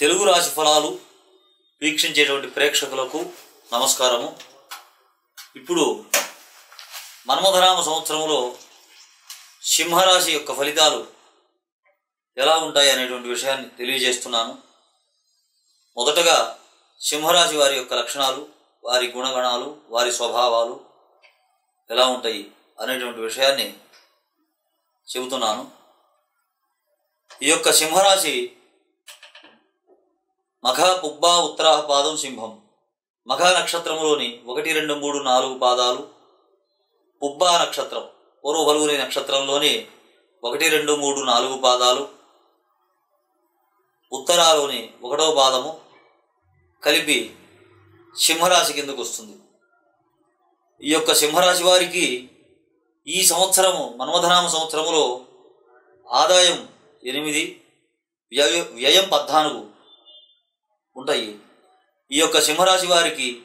తెలుగు రాశి ఫలాలు వీక్షించేటువంటి ప్రేక్షకులకు నమస్కారము. ఇప్పుడు మన్మధరామ సంవత్సరంలో సింహరాశి యొక్క ఫలితాలు ఎలా ఉంటాయి అనేటువంటి విషయాన్ని తెలియజేస్తున్నాను. మొదటగా సింహరాశి వారి యొక్క లక్షణాలు వారి గుణగణాలు వారి స్వభావాలు ఎలా ఉంటాయి అనేటువంటి విషయాన్ని చెబుతున్నాను. ఈ యొక్క సింహరాశి మఘ పుబ్బా ఉత్తరాహ పాదం సింహం. మఘ నక్షత్రములోని ఒకటి రెండు మూడు నాలుగు పాదాలు. పుబ్బా నక్షత్రం పూర్వ నక్షత్రంలోని ఒకటి రెండు మూడు నాలుగు పాదాలు. ఉత్తరాలోని ఒకటో పాదము కలిపి సింహరాశి కిందకు వస్తుంది. ఈ యొక్క సింహరాశి వారికి ఈ సంవత్సరము మన్మధనామ సంవత్సరములో ఆదాయం ఎనిమిది వ్యయ వ్యయం పద్నాలుగు. ఉంటాయి ఈ యొక్క సింహరాశి వారికి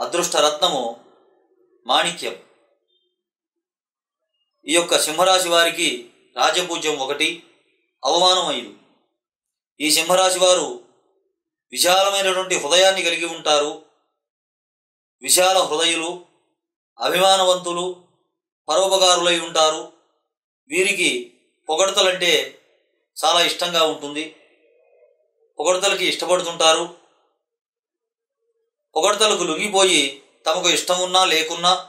అదృష్ట రత్నము మాణిక్యం. ఈ యొక్క సింహరాశి వారికి రాజపూజ్యం ఒకటి అవమానం ఐదు ఈ సింహరాశి వారు విశాలమైనటువంటి హృదయాన్ని కలిగి ఉంటారు. విశాల హృదయులు అభిమానవంతులు పరోపకారులై ఉంటారు. వీరికి పొగడతలంటే చాలా ఇష్టంగా ఉంటుంది. పొగడతలకి ఇష్టపడుతుంటారు. పొగడతలకు లొంగిపోయి తమకు ఇష్టం ఉన్నా లేకున్నా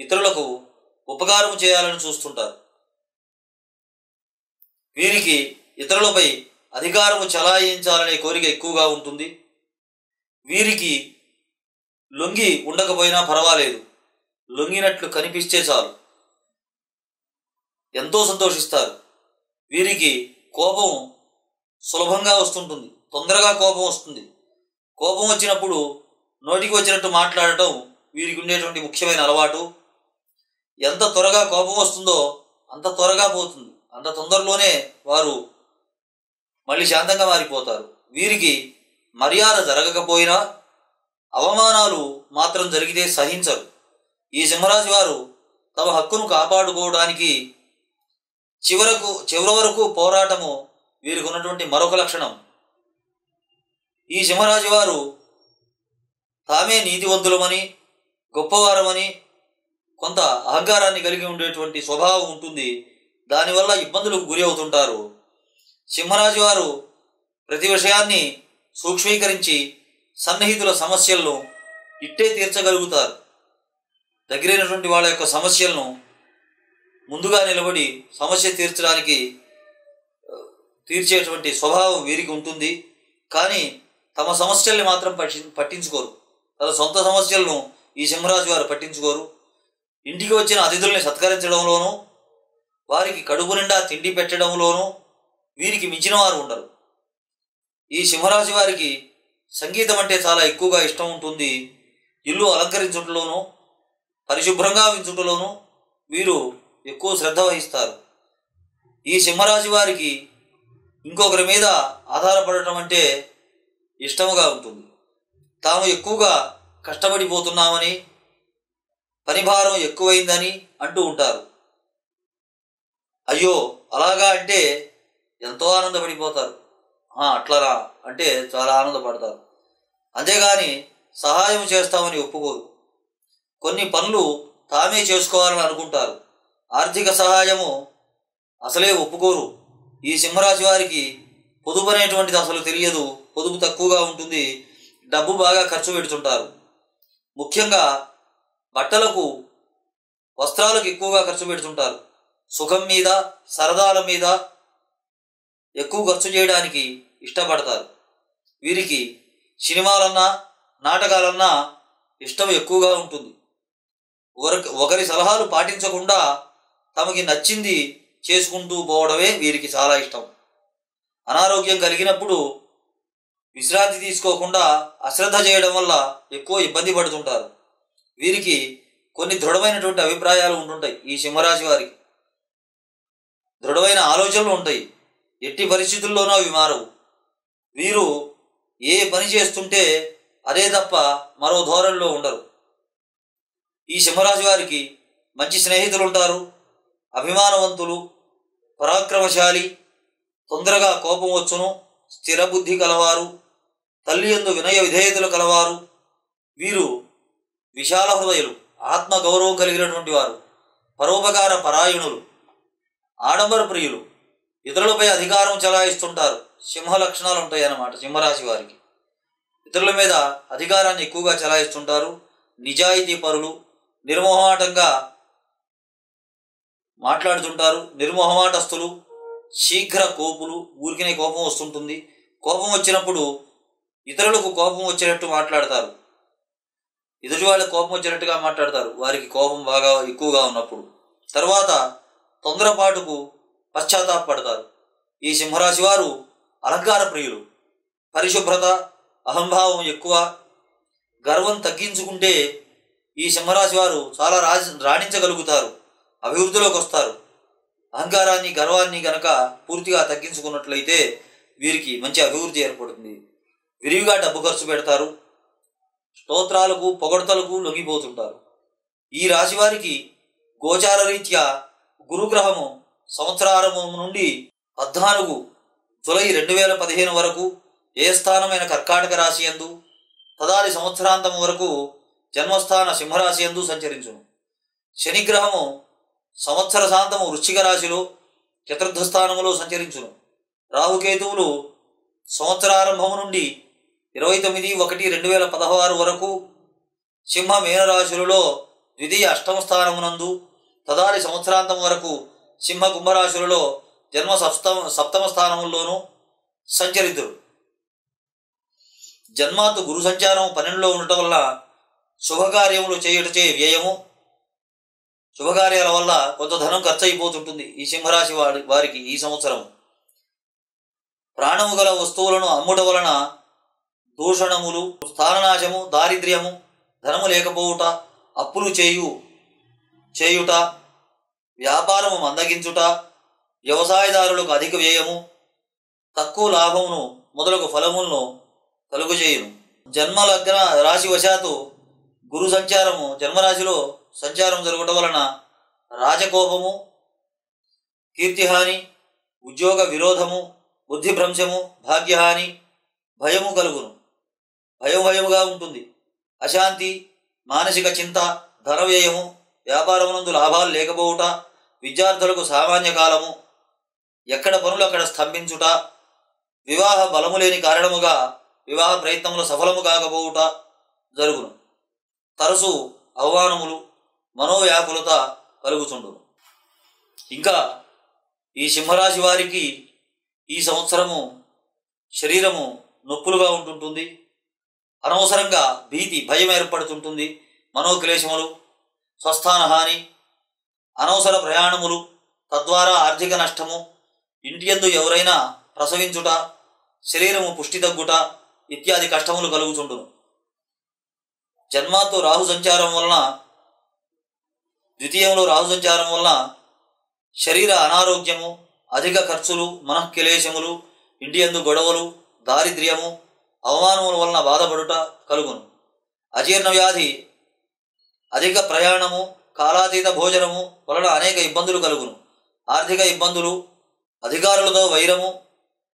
ఇతరులకు ఉపకారం చేయాలని చూస్తుంటారు. వీరికి ఇతరులపై అధికారము చలాయించాలనే కోరిక ఎక్కువగా ఉంటుంది. వీరికి లొంగి ఉండకపోయినా పర్వాలేదు. లొంగినట్లు కనిపిస్తే చాలు. ఎంతో సంతోషిస్తారు. వీరికి కోపం సులభంగా వస్తుంటుంది. తొందరగా కోపం వస్తుంది. కోపం వచ్చినప్పుడు నోటికి వచ్చినట్టు మాట్లాడటం వీరికి ఉండేటువంటి ముఖ్యమైన అలవాటు. ఎంత త్వరగా కోపం వస్తుందో అంత త్వరగా పోతుంది. అంత తొందరలోనే వారు మళ్ళీ శాంతంగా మారిపోతారు. వీరికి మర్యాద జరగకపోయినా అవమానాలు మాత్రం జరిగితే సహించరు. ఈ సింహరాశి వారు తమ హక్కును కాపాడుకోవడానికి చివరకు చివరి వరకు పోరాటము వీరికి ఉన్నటువంటి మరొక లక్షణం. ఈ సింహరాశి వారు తామే నీతివంతులమని గొప్పవారమని కొంత అహంకారాన్ని కలిగి ఉండేటువంటి స్వభావం ఉంటుంది. దానివల్ల ఇబ్బందులకు గురి అవుతుంటారు. సింహరాజు వారు ప్రతి విషయాన్ని సూక్ష్మీకరించి సన్నిహితుల సమస్యలను ఇట్టే తీర్చగలుగుతారు. దగ్గరైనటువంటి వాళ్ళ యొక్క సమస్యలను ముందుగా నిలబడి సమస్య తీర్చడానికి తీర్చేటువంటి స్వభావం వీరికి ఉంటుంది. కానీ తమ సమస్యల్ని మాత్రం పట్టి పట్టించుకోరు. తన సొంత సమస్యలను ఈ సింహరాజు వారు పట్టించుకోరు. ఇంటికి వచ్చిన అతిథుల్ని సత్కరించడంలోనూ వారికి కడుపు నిండా తిండి పెట్టడంలోనూ వీరికి మించిన వారు ఉండరు. ఈ సింహరాశి వారికి సంగీతం అంటే చాలా ఎక్కువగా ఇష్టం ఉంటుంది. ఇల్లు అలంకరించుటలోనూ పరిశుభ్రంగా ఉంచుటలోనూ వీరు ఎక్కువ శ్రద్ధ వహిస్తారు. ఈ సింహరాశి వారికి ఇంకొకరి మీద ఆధారపడటం అంటే ఇష్టముగా ఉంటుంది. తాము ఎక్కువగా కష్టపడిపోతున్నామని పనిభారం ఎక్కువైందని అంటూ ఉంటారు. అయ్యో అలాగా అంటే ఎంతో ఆనందపడిపోతారు. అట్లరా అంటే చాలా ఆనందపడతారు. అంతేగాని సహాయం చేస్తామని ఒప్పుకోరు. కొన్ని పనులు తామే చేసుకోవాలని అనుకుంటారు. ఆర్థిక సహాయము అసలే ఒప్పుకోరు. ఈ సింహరాశి వారికి పొదుపు అనేటువంటిది అసలు తెలియదు. పొదుపు తక్కువగా ఉంటుంది. డబ్బు బాగా ఖర్చు పెడుతుంటారు. ముఖ్యంగా బట్టలకు వస్త్రాలకు ఎక్కువగా ఖర్చు పెడుతుంటారు. సుఖం మీద సరదాల మీద ఎక్కువ ఖర్చు చేయడానికి ఇష్టపడతారు. వీరికి సినిమాలన్నా నాటకాలన్నా ఇష్టం ఎక్కువగా ఉంటుంది. ఒకరి సలహాలు పాటించకుండా తమకి నచ్చింది చేసుకుంటూ పోవడమే వీరికి చాలా ఇష్టం. అనారోగ్యం కలిగినప్పుడు విశ్రాంతి తీసుకోకుండా అశ్రద్ధ చేయడం వల్ల ఎక్కువ ఇబ్బంది పడుతుంటారు. వీరికి కొన్ని దృఢమైనటువంటి అభిప్రాయాలు ఉంటుంటాయి ఈ సింహరాశి వారికి. దృఢమైన ఆలోచనలు ఉంటాయి. ఎట్టి పరిస్థితుల్లోనూ అవి మారవు. వీరు ఏ పని చేస్తుంటే అదే తప్ప మరో ధోరణిలో ఉండరు. ఈ సింహరాశి వారికి మంచి స్నేహితులు ఉంటారు అభిమానవంతులు పరాక్రమశాలి తొందరగా కోపం వచ్చును. స్థిరబుద్ధి కలవారు తల్లి ఎందు వినయ విధేయతలు కలవారు. వీరు విశాల హృదయులు ఆత్మ గౌరవం కలిగినటువంటి వారు పరోపకార పరాయణులు ఆడంబర ప్రియులు. ఇతరులపై అధికారం చలాయిస్తుంటారు. సింహ లక్షణాలు ఉంటాయన్నమాట సింహరాశి వారికి. ఇతరుల మీద అధికారాన్ని ఎక్కువగా చలాయిస్తుంటారు. నిజాయితీ పరులు నిర్మోహమాటంగా మాట్లాడుతుంటారు. నిర్మోహమాటస్తులు శీఘ్ర కోపులు ఊరికినే కోపం వస్తుంటుంది. కోపం వచ్చినప్పుడు ఇతరులకు కోపం వచ్చేటట్టు మాట్లాడతారు. ఎదుటి వాళ్ళకి కోపం వచ్చినట్టుగా మాట్లాడతారు. వారికి కోపం బాగా ఎక్కువగా ఉన్నప్పుడు. తర్వాత తొందరపాటుకు పశ్చాత్తాపడతారు ఈ సింహరాశి వారు అలంకార ప్రియులు. పరిశుభ్రత అహంభావం ఎక్కువ. గర్వం తగ్గించుకుంటే ఈ సింహరాశి వారు చాలా రాజ రాణించగలుగుతారు. అభివృద్ధిలోకి వస్తారు. అహంకారాన్ని గర్వాన్ని గనక పూర్తిగా తగ్గించుకున్నట్లయితే వీరికి మంచి అభివృద్ధి ఏర్పడుతుంది. విరివిగా డబ్బు ఖర్చు పెడతారు. స్తోత్రాలకు పొగడతలకు లొంగిపోతుంటారు. ఈ రాశి వారికి గోచార రీత్యా గురుగ్రహము సంవత్సరారంభం నుండి పద్నాలుగు జులై రెండు వేల పదిహేను వరకు ఏ స్థానమైన కర్కాటక రాశి యందు తదాది సంవత్సరాంతం వరకు జన్మస్థాన సింహరాశి యందు సంచరించును. శనిగ్రహము సంవత్సర శాంతము వృశ్చిక రాశిలో చతుర్థ స్థానములో సంచరించును. రాహుకేతువులు సంవత్సరారంభము నుండి ఇరవై తొమ్మిది ఒకటి రెండు వేల పదహారు వరకు సింహ మీనరాశులలో ద్వితీయ అష్టమ స్థానమునందు తదాది సంవత్సరాంతం వరకు సింహ కుంభరాశులలో జన్మ సప్తమ సప్తమ స్థానముల్లోనూ సంచరితురు. జన్మాతు గురు సంచారం పన్నెండులో ఉండటం వల్ల శుభకార్యములు చేయుటచే వ్యయము శుభకార్యాల వల్ల కొంత ధనం ఖర్చు అయిపోతుంటుంది ఈ సింహరాశి వారి వారికి ఈ సంవత్సరం. ప్రాణము గల వస్తువులను అమ్ముట వలన దూషణములు స్థాననాశము దారిద్ర్యము ధనము లేకపోవుట అప్పులు చేయు చేయుట వ్యాపారము మందగించుట వ్యవసాయదారులకు అధిక వ్యయము తక్కువ లాభమును మొదలగు ఫలములను కలుగజేయును. జన్మ లగ్న రాశి వశాత్తు గురు సంచారము జన్మరాశిలో సంచారం జరగడం వలన రాజకోపము కీర్తిహాని ఉద్యోగ విరోధము బుద్ధిభ్రంశము భాగ్యహాని భయము కలుగును. భయం భయముగా ఉంటుంది. అశాంతి మానసిక చింత ధర వ్యయము వ్యాపారమునందు లాభాలు లేకపోవుట విద్యార్థులకు సామాన్య కాలము ఎక్కడ పనులు అక్కడ స్తంభించుట వివాహ బలము లేని కారణముగా వివాహ ప్రయత్నములు సఫలము కాకపోవుట జరుగును. తరచు అవమానములు మనోవ్యాకులత కలుగుతుండును. ఇంకా ఈ సింహరాశి వారికి ఈ సంవత్సరము శరీరము నొప్పులుగా ఉంటుంటుంది. అనవసరంగా భీతి భయం ఏర్పడుతుంటుంది. మనోక్లేశములు స్వస్థాన హాని అనవసర ప్రయాణములు తద్వారా ఆర్థిక నష్టము ఇంటియందు ఎవరైనా ప్రసవించుట శరీరము పుష్టి తగ్గుట ఇత్యాది కష్టములు కలుగుతుండును. జన్మాతో రాహు సంచారం వలన ద్వితీయంలో రాహు సంచారం వలన శరీర అనారోగ్యము అధిక ఖర్చులు మనఃక్లేశములు ఇంటియందు గొడవలు దారిద్ర్యము అవమానముల వలన బాధపడుట కలుగును. అజీర్ణ వ్యాధి అధిక ప్రయాణము కాలాతీత భోజనము వలన అనేక ఇబ్బందులు కలుగును. ఆర్థిక ఇబ్బందులు అధికారులతో వైరము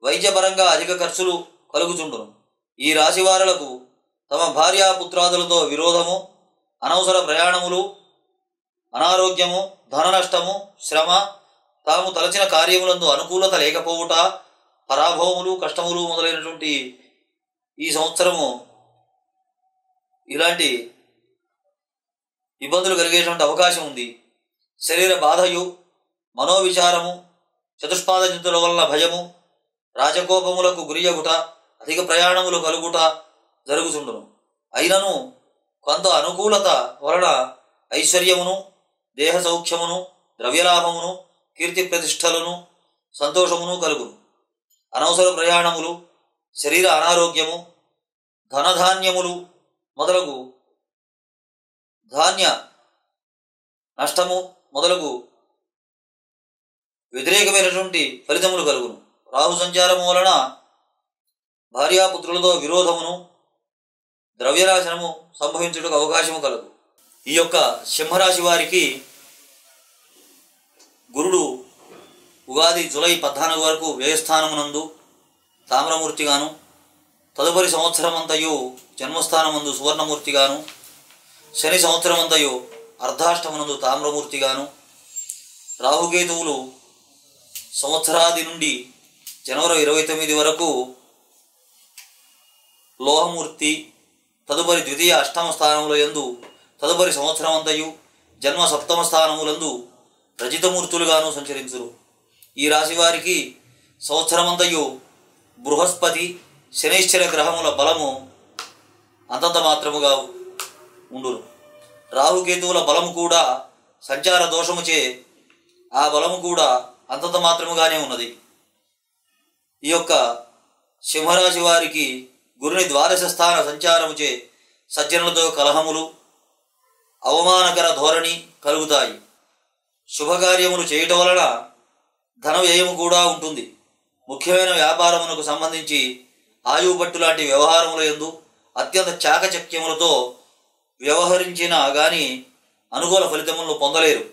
వైద్యపరంగా అధిక ఖర్చులు కలుగుచుండును. ఈ రాశివారులకు తమ భార్యాపుత్రాదులతో విరోధము అనవసర ప్రయాణములు అనారోగ్యము ధన నష్టము శ్రమ తాము తలచిన కార్యములందు అనుకూలత లేకపోవుట పరాభవములు కష్టములు మొదలైనటువంటి ఈ సంవత్సరము ఇలాంటి ఇబ్బందులు కలిగేటువంటి అవకాశం ఉంది. శరీర బాధయు మనోవిచారము చతుష్పాద జంతువుల వలన భయము రాజకోపములకు గురియగుట అధిక ప్రయాణములు కలుగుట జరుగుతుండును అయినను కొంత అనుకూలత వలన ఐశ్వర్యమును దేహ సౌఖ్యమును ద్రవ్యలాభమును కీర్తి ప్రతిష్టలను సంతోషమును కలుగును. అనవసర ప్రయాణములు శరీర అనారోగ్యము ధనధాన్యములు మొదలగు ధాన్య నష్టము మొదలగు వ్యతిరేకమైనటువంటి ఫలితములు కలుగును. రాహు సంచారము వలన భార్యాపుత్రులతో విరోధమును ద్రవ్యరాశనము సంభవించుటకు అవకాశము కలదు. ఈ యొక్క సింహరాశి వారికి గురుడు ఉగాది జులై పద్నాలుగు వరకు వ్యయస్థానమునందు తామ్రమూర్తిగాను తదుపరి సంవత్సరమంతయు జన్మస్థానమందు సువర్ణమూర్తిగాను శని సంవత్సరమంతయు అర్ధాష్టమునందు తామ్రమూర్తిగాను రాహుకేతువులు సంవత్సరాది నుండి జనవరి ఇరవై తొమ్మిది వరకు లోహమూర్తి తదుపరి ద్వితీయ అష్టమ స్థానముల యందు తదుపరి సంవత్సరమంతయు జన్మ సప్తమ స్థానములందు రజితమూర్తులుగాను సంచరించురు. ఈ రాశి వారికి సంవత్సరమంతయు బృహస్పతి శనైశ్చర గ్రహముల బలము అంతంత మాత్రముగా ఉండును. రాహుకేతువుల బలము కూడా సంచార దోషముచే ఆ బలము కూడా అంతంత మాత్రముగానే ఉన్నది. ఈ యొక్క సింహరాశి వారికి గురుని ద్వాదశ స్థాన సంచారముచే సజ్జనులతో కలహములు అవమానకర ధోరణి కలుగుతాయి. శుభకార్యములు చేయటం వలన ధన వ్యయము కూడా ఉంటుంది. ముఖ్యమైన వ్యాపారమునకు సంబంధించి ఆయువుపట్టు లాంటి వ్యవహారముల ఎందు అత్యంత చాకచక్యములతో వ్యవహరించినా గాని అనుకూల ఫలితములను పొందలేరు.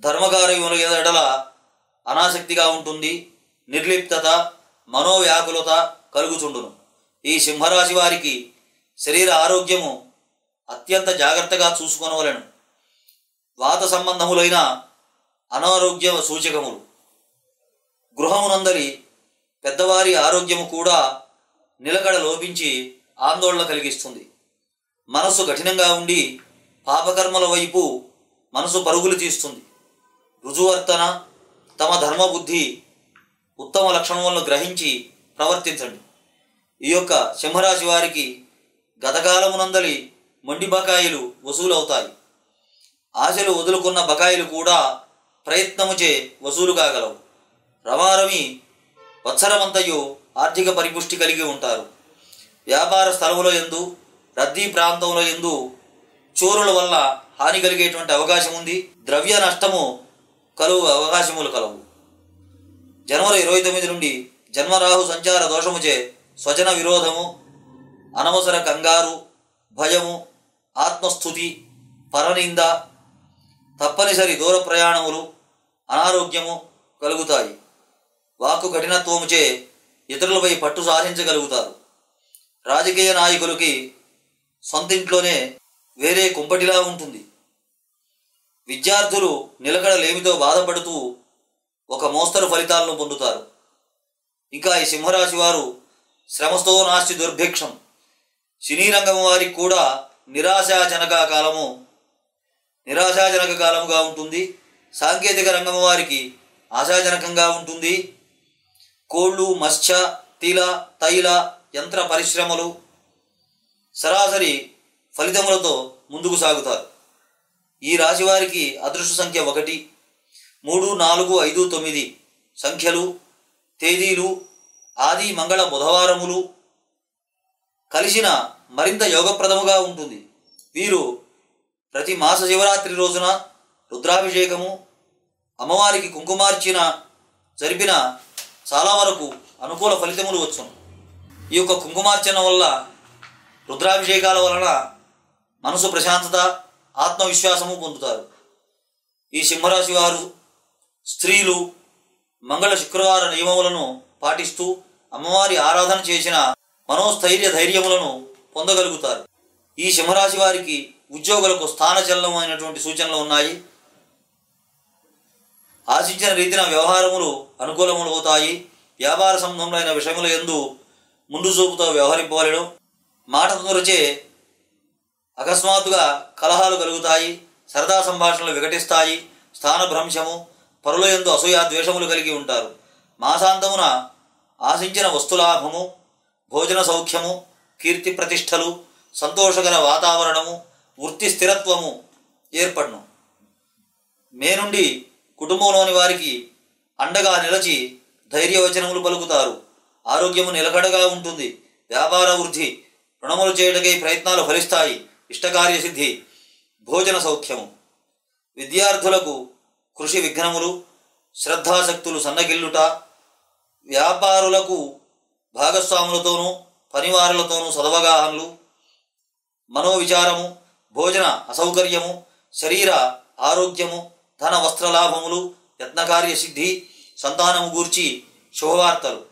ధర్మకార్యముల ఎడల అనాసక్తిగా ఉంటుంది నిర్లిప్తత మనోవ్యాకులత కలుగుచుండును. ఈ సింహరాశి వారికి శరీర ఆరోగ్యము అత్యంత జాగ్రత్తగా చూసుకొనవలను. వాత సంబంధములైన అనారోగ్య సూచకములు. గృహమునందరి పెద్దవారి ఆరోగ్యము కూడా నిలకడ లోపించి ఆందోళన కలిగిస్తుంది. మనసు కఠినంగా ఉండి పాపకర్మల వైపు మనసు పరుగులు తీస్తుంది. రుజువర్తన తమ ధర్మబుద్ధి ఉత్తమ లక్షణములను గ్రహించి ప్రవర్తించండి. ఈ యొక్క సింహరాశి వారికి గతకాలమునందలి మొండి బకాయిలు వసూలవుతాయి. ఆశలు వదులుకున్న బకాయిలు కూడా ప్రయత్నముచే వసూలు కాగలవు రమారమి వత్సరమంతయు ఆర్థిక పరిపుష్టి కలిగి ఉంటారు. వ్యాపార స్థలముల ఎందు రద్దీ ప్రాంతంలో ఎందు చోరుల వల్ల హాని కలిగేటువంటి అవకాశం ఉంది ద్రవ్య నష్టము కలువు అవకాశములు కలవు. జనవరి ఇరవై తొమ్మిది నుండి జన్మరాహు సంచార దోషముచే స్వజన విరోధము అనవసర కంగారు భయము ఆత్మస్థుతి పరనింద తప్పనిసరి దూర ప్రయాణములు అనారోగ్యము కలుగుతాయి. వాక్కు కఠినత్వముచే ఇతరులపై పట్టు సాధించగలుగుతారు. రాజకీయ నాయకులకి సొంతింట్లోనే వేరే కుంపటిలా ఉంటుంది. విద్యార్థులు నిలకడ లేమితో బాధపడుతూ ఒక మోస్తరు ఫలితాలను పొందుతారు. ఇంకా ఈ సింహరాశి వారు శ్రమస్తో నాస్తి దుర్భిక్షం. సినీ రంగం వారికి కూడా నిరాశాజనక కాలము నిరాశాజనక కాలముగా ఉంటుంది. సాంకేతిక రంగం వారికి ఆశాజనకంగా ఉంటుంది. కోళ్ళు మత్స్య తీల తైల యంత్ర పరిశ్రమలు సరాసరి ఫలితములతో ముందుకు సాగుతారు. ఈ రాశి వారికి అదృష్ట సంఖ్య ఒకటి. మూడు నాలుగు ఐదు తొమ్మిది సంఖ్యలు తేదీలు ఆది మంగళ బుధవారములు కలిసిన మరింత యోగప్రదముగా ఉంటుంది. వీరు ప్రతి మాస శివరాత్రి రోజున రుద్రాభిషేకము అమ్మవారికి కుంకుమార్చిన జరిపిన చాలా వరకు అనుకూల ఫలితములు వచ్చును ఈ యొక్క కుంకుమార్చన వల్ల రుద్రాభిషేకాల వలన మనసు ప్రశాంతత ఆత్మవిశ్వాసము పొందుతారు. ఈ సింహరాశి వారు స్త్రీలు మంగళ శుక్రవార నియమములను పాటిస్తూ అమ్మవారి ఆరాధన చేసిన మనోస్థైర్య ధైర్యములను పొందగలుగుతారు. ఈ సింహరాశి వారికి ఉద్యోగులకు స్థానచలనమైనటువంటి సూచనలు ఉన్నాయి. ఆశించిన రీతిన వ్యవహారములు అనుకూలములు అవుతాయి. వ్యాపార సంబంధమైన విషయముల ఎందు ముందు చూపుతో వ్యవహరింపవలెను. మాట తొందరచే అకస్మాత్తుగా కలహాలు కలుగుతాయి. సరదా సంభాషణలు వికటిస్తాయి. స్థానభ్రంశము పరుల ఎందు అసూయ ద్వేషములు కలిగి ఉంటారు. మాసాంతమున ఆశించిన వస్తులాభము భోజన సౌఖ్యము కీర్తి ప్రతిష్టలు సంతోషకర వాతావరణము వృత్తి స్థిరత్వము ఏర్పడను. మే నుండి కుటుంబంలోని వారికి అండగా నిలచి ధైర్యవచనములు పలుకుతారు. ఆరోగ్యము నిలకడగా ఉంటుంది. వ్యాపార వృద్ధి రుణములు చేయటకై ప్రయత్నాలు ఫలిస్తాయి. ఇష్టకార్య సిద్ధి భోజన సౌఖ్యము. విద్యార్థులకు కృషి విఘ్నములు శ్రద్ధాశక్తులు సన్నగిల్లుట వ్యాపారులకు భాగస్వాములతోనూ పనివారులతోనూ సదవగాహనలు మనోవిచారము భోజన అసౌకర్యము శరీర ఆరోగ్యము ధన వస్త్రలాభములు యత్నకార్య సిద్ధి సంతానము గూర్చి శుభవార్తలు.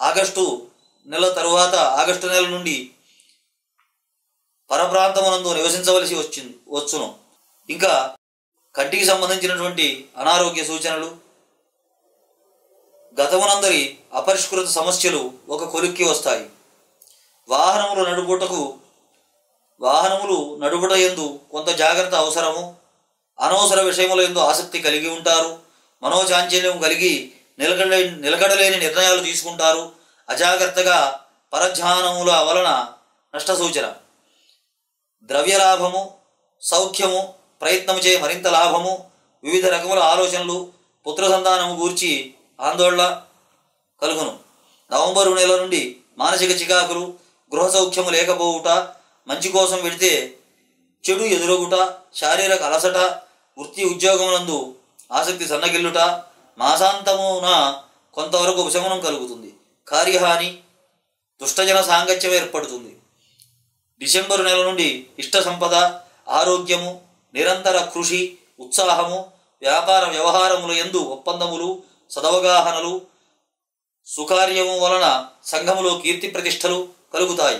ఆగస్టు నెల తరువాత ఆగస్టు నెల నుండి పరప్రాంతమునందు నివసించవలసి వచ్చింది వచ్చును. ఇంకా కంటికి సంబంధించినటువంటి అనారోగ్య సూచనలు గతమునందరి అపరిష్కృత సమస్యలు ఒక కొలిక్కి వస్తాయి. వాహనములు నడుపుటకు వాహనములు నడుపుట ఎందు కొంత జాగ్రత్త అవసరము. అనవసర విషయముల ఎందు ఆసక్తి కలిగి ఉంటారు. మనోచాంచల్యం కలిగి నిలకడ నిలకడలేని నిర్ణయాలు తీసుకుంటారు. అజాగ్రత్తగా పరధ్యానముల వలన నష్ట సూచన ద్రవ్యలాభము సౌఖ్యము ప్రయత్నము చే మరింత లాభము వివిధ రకముల ఆలోచనలు పుత్ర సంతానము గూర్చి ఆందోళన కలుగును. నవంబరు నెల నుండి మానసిక చికాకులు గృహ సౌఖ్యము లేకపోవుట మంచి కోసం వెడితే చెడు ఎదురొగుట శారీరక అలసట వృత్తి ఉద్యోగములందు ఆసక్తి సన్నగిల్లుట మాసాంతమున కొంతవరకు ఉపశమనం కలుగుతుంది. కార్యహాని దుష్టజన సాంగత్యం ఏర్పడుతుంది. డిసెంబరు నెల నుండి ఇష్ట సంపద ఆరోగ్యము నిరంతర కృషి ఉత్సాహము వ్యాపార వ్యవహారముల ఎందు ఒప్పందములు సదవగాహనలు సుకార్యము వలన సంఘములో కీర్తి ప్రతిష్టలు కలుగుతాయి.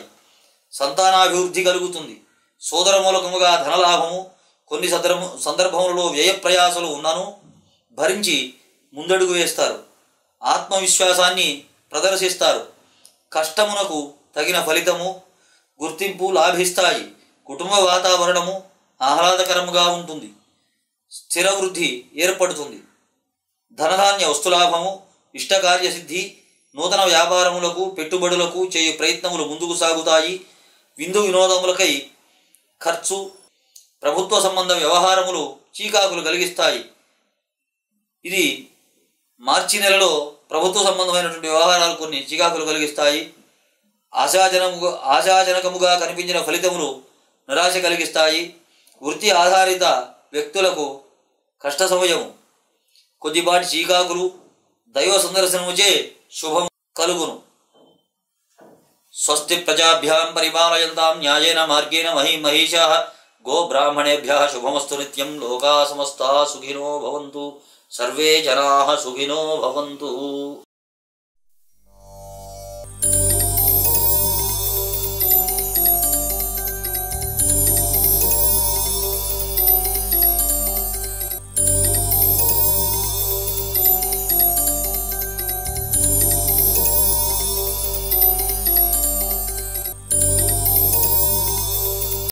సంతానాభివృద్ధి కలుగుతుంది. సోదర మూలకముగా ధనలాభము కొన్ని సందర్భ సందర్భములలో వ్యయ ప్రయాసలు ఉన్నను భరించి ముందడుగు వేస్తారు. ఆత్మవిశ్వాసాన్ని ప్రదర్శిస్తారు. కష్టమునకు తగిన ఫలితము గుర్తింపు లాభిస్తాయి. కుటుంబ వాతావరణము ఆహ్లాదకరముగా ఉంటుంది. స్థిర వృద్ధి ఏర్పడుతుంది. ధనధాన్య వస్తులాభము ఇష్టకార్యసిద్ధి నూతన వ్యాపారములకు పెట్టుబడులకు చేయు ప్రయత్నములు ముందుకు సాగుతాయి. విందు వినోదములకై ఖర్చు ప్రభుత్వ సంబంధ వ్యవహారములు చీకాకులు కలిగిస్తాయి. ఇది మార్చి నెలలో ప్రభుత్వ సంబంధమైనటువంటి వ్యవహారాలు కొన్ని చికాకులు కలిగిస్తాయి. ఆశాజనముగా ఆశాజనకముగా కనిపించిన ఫలితములు నిరాశ కలిగిస్తాయి. వృత్తి ఆధారిత వ్యక్తులకు కష్ట సమయము కొద్దిపాటి చీకాకులు దైవ సందర్శనముచే శుభం కలుగును. स्वस्ति प्रजाभ्यां परिपालयन्तां न्यायेन मार्गेण मही महिषः गोब्राह्मणेभ्यः शुभमस्तु नित्यं लोकाः समस्ताः सुखिनो भवन्तु। सर्वे जनाः सुखिनो भवन्तु।